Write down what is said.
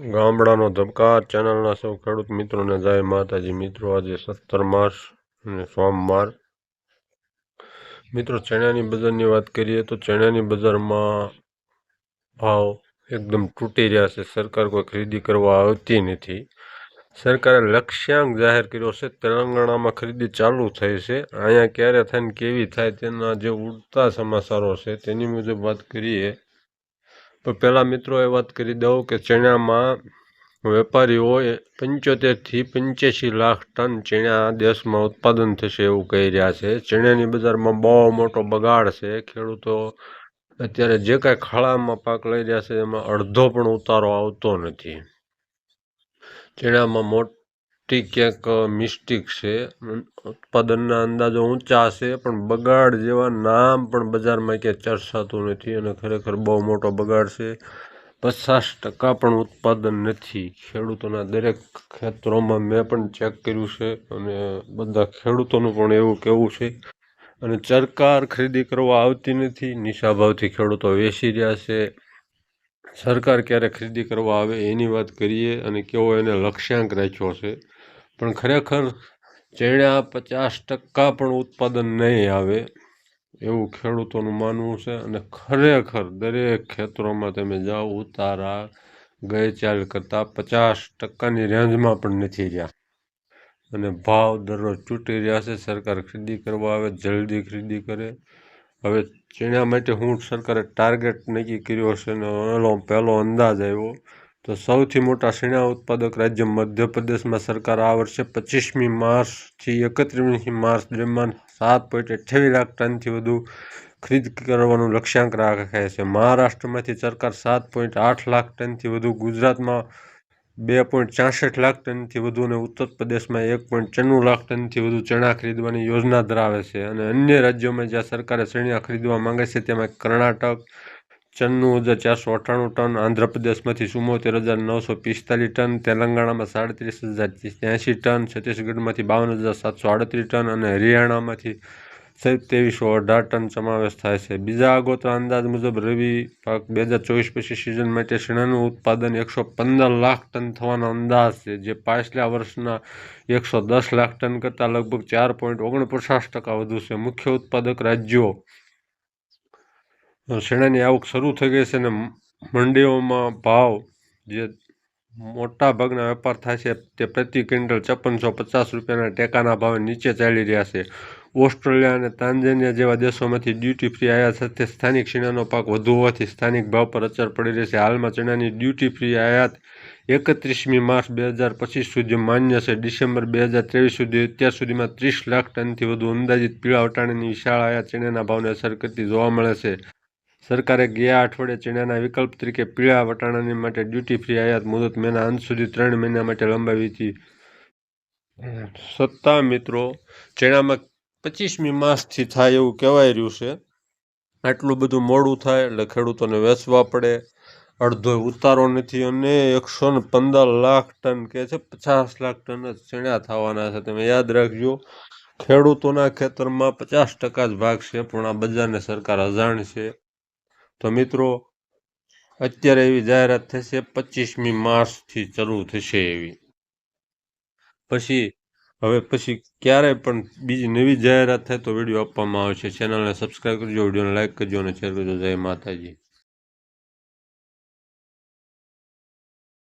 ગામડાનો ધબકાર ચેનલના સૌ ખેડૂત મિત્રોને જય માતાજી. મિત્રો, આજે સત્તર માર્ચ અને સોમવાર. મિત્રો, ચણાની બજારની વાત કરીએ તો ચણાની બજારમાં ભાવ એકદમ તૂટી રહ્યા છે. સરકાર કોઈ ખરીદી કરવા આવતી નથી. સરકારે લક્ષ્યાંક જાહેર કર્યો છે. તેલંગાણામાં ખરીદી ચાલુ થઈ છે. અહીંયા ક્યારે થાય ને કેવી થાય તેના જે ઉડતા સમાચારો છે તેની મુજબ વાત કરીએ તો પહેલાં મિત્રો એ વાત કરી દઉં કે ચણામાં વેપારીઓએ પંચોતેરથી પંચ્યાસી લાખ ટન ચણા દેશમાં ઉત્પાદન થશે એવું કહી રહ્યા છે. ચણાની બજારમાં બહુ મોટો બગાડ છે. ખેડૂતો અત્યારે જે કાંઈ ખાડામાં પાક લઈ રહ્યા છે, એમાં અડધો પણ ઉતારો આવતો નથી. ચણામાં મોટી ક્યાંક મિસ્ટેક છે. ઉત્પાદનના અંદાજો ઊંચા છે, પણ બગાડ જેવા નામ પણ બજારમાં ક્યાંય ચર્ચાતું નથી અને ખરેખર બહુ મોટો બગાડ છે. પચાસ ટકા પણ ઉત્પાદન નથી. ખેડૂતોના દરેક ખેતરોમાં મેં પણ ચેક કર્યું છે અને બધા ખેડૂતોનું પણ એવું કહેવું છે. અને સરકાર ખરીદી કરવા આવતી નથી નિશા ભાવથી ખેડૂતો વેચી રહ્યા છે. સરકાર ક્યારે ખરીદી કરવા આવે એની વાત કરીએ અને કેવો એને લક્ષ્યાંક રાખ્યો છે. પણ ખરેખર ચણા પચાસ ટકા પણ ઉત્પાદન નહીં આવે, એવું ખેડૂતોનું માનવું છે અને ખરેખર દરેક ખેતરોમાં તમે જાઓ, ઉતારા ગઈ ચાલ કરતાં પચાસ ટકાની રેન્જમાં પણ નથી રહ્યા. અને ભાવ દરરોજ તૂટી રહ્યા છે, સરકાર ખરીદી કરવા આવે, જલ્દી ખરીદી કરે. હવે ચણા માટે હું સરકારે ટાર્ગેટ નક્કી કર્યો છે અને એનો પહેલો અંદાજ આવ્યો તો સૌથી મોટા શીણા ઉત્પાદક રાજ્ય મધ્યપ્રદેશમાં સરકાર આ વર્ષે પચીસમી માર્ચથી એકત્રીસમી માર્ચ દરમિયાન સાત પોઈન્ટ અઠ્યાવીસ લાખ ટનથી વધુ ખરીદ કરવાનું લક્ષ્યાંક રાખે છે. મહારાષ્ટ્રમાંથી સરકાર સાત પોઈન્ટ આઠ લાખ ટનથી વધુ, ગુજરાતમાં બે પોઈન્ટ ચાસઠ લાખ ટનથી વધુ અને ઉત્તર પ્રદેશમાં એક પોઈન્ટ ચન્નું લાખ ટનથી વધુ ચણા ખરીદવાની યોજના ધરાવે છે. અને અન્ય રાજ્યોમાં જ્યાં સરકારે શ્રેણીયા ખરીદવા માંગે છે, તેમાં કર્ણાટક ચન્નું હજાર ચારસો અઠ્ઠાણું ટન, આંધ્રપ્રદેશમાંથી ચુમ્મોતેર હજાર નવસો પિસ્તાલીસ ટન, તેલંગાણામાં સાડત્રીસ હજાર ત્યાંસી ટન, છત્તીસગઢમાંથી બાવન હજાર સાતસો આડત્રીસ ટન અને હરિયાણામાંથી ત્રેવીસો અઢાર ટન સમાવેશ થાય છે. બીજા આગોતરા અંદાજ મુજબ રવિ પાક બે હજાર ચોવીસ પચીસ સિઝન માટે શીણાનું ઉત્પાદન એકસો પંદર લાખ ટન થવાનો અંદાજ છે, જે પાછલા વર્ષના એકસો દસ લાખ ટન કરતાં લગભગ ચાર પોઈન્ટ ઓગણપચાસ ટકા વધુ છે. મુખ્ય ઉત્પાદક રાજ્યો શેણાની આવક શરૂ થઈ ગઈ છે અને મંડીઓમાં ભાવ જે મોટા ભાગના વેપાર થાય છે તે પ્રતિ ક્વિન્ટલ છપ્પનસો પચાસ રૂપિયાના ટેકાના ભાવે નીચે ચાલી રહ્યા છે. ઓસ્ટ્રેલિયા અને તાંઝેનિયા જેવા દેશોમાંથી ડ્યુટી ફ્રી આયાત સાથે સ્થાનિક શીણાનો પાક વધુ હોવાથી સ્થાનિક ભાવ પર અસર પડી રહી છે. હાલમાં ચણાની ડ્યુટી ફ્રી આયાત એકત્રીસમી માર્ચ બે હજાર પચીસ સુધી માન્ય છે. ડિસેમ્બર બે હજાર ત્રેવીસ સુધી અત્યાર સુધીમાં ત્રીસ લાખ ટનથી વધુ અંદાજિત પીળા વટાણાની વિશાળ આયાત ચણાના ભાવને અસર કરતી જોવા મળે છે. સરકારે ગયા અઠવાડિયે ચણાના વિકલ્પ તરીકે પીળા વટાણાની માટે ડ્યુટી ફ્રી આયાત મુદત મેના અંત સુધી ત્રણ મહિના માટે લંબાવી હતી. સત્તા મિત્રો ચણામાં પચીસમી માસથી થાય એવું કહેવાય રહ્યું છે. આટલું બધું મોડું થાય એટલે ખેડૂતોને વેચવા પડે. અડધો ઉતારો નથી અને એકસો ને પંદર લાખ ટન કે છે, પચાસ લાખ ટન જ ચણા થવાના છે. તમે યાદ રાખજો, ખેડૂતોના ખેતરમાં પચાસ ટકા જ ભાગ છે, પણ આ બજારને સરકાર અજાણ છે. તો મિત્રો, અત્યારે એવી જાહેરાત થશે પચીસમી માર્ચથી શરૂ થશે એવી. પછી, હવે પછી ક્યારે પણ બીજી નવી જાહેરાત થાય તો વીડિયો આપવામાં આવશે. ચેનલને સબસ્ક્રાઈબ કરજો, વિડીયોને લાઇક કરજો અને શેર કરજો. જય માતાજી.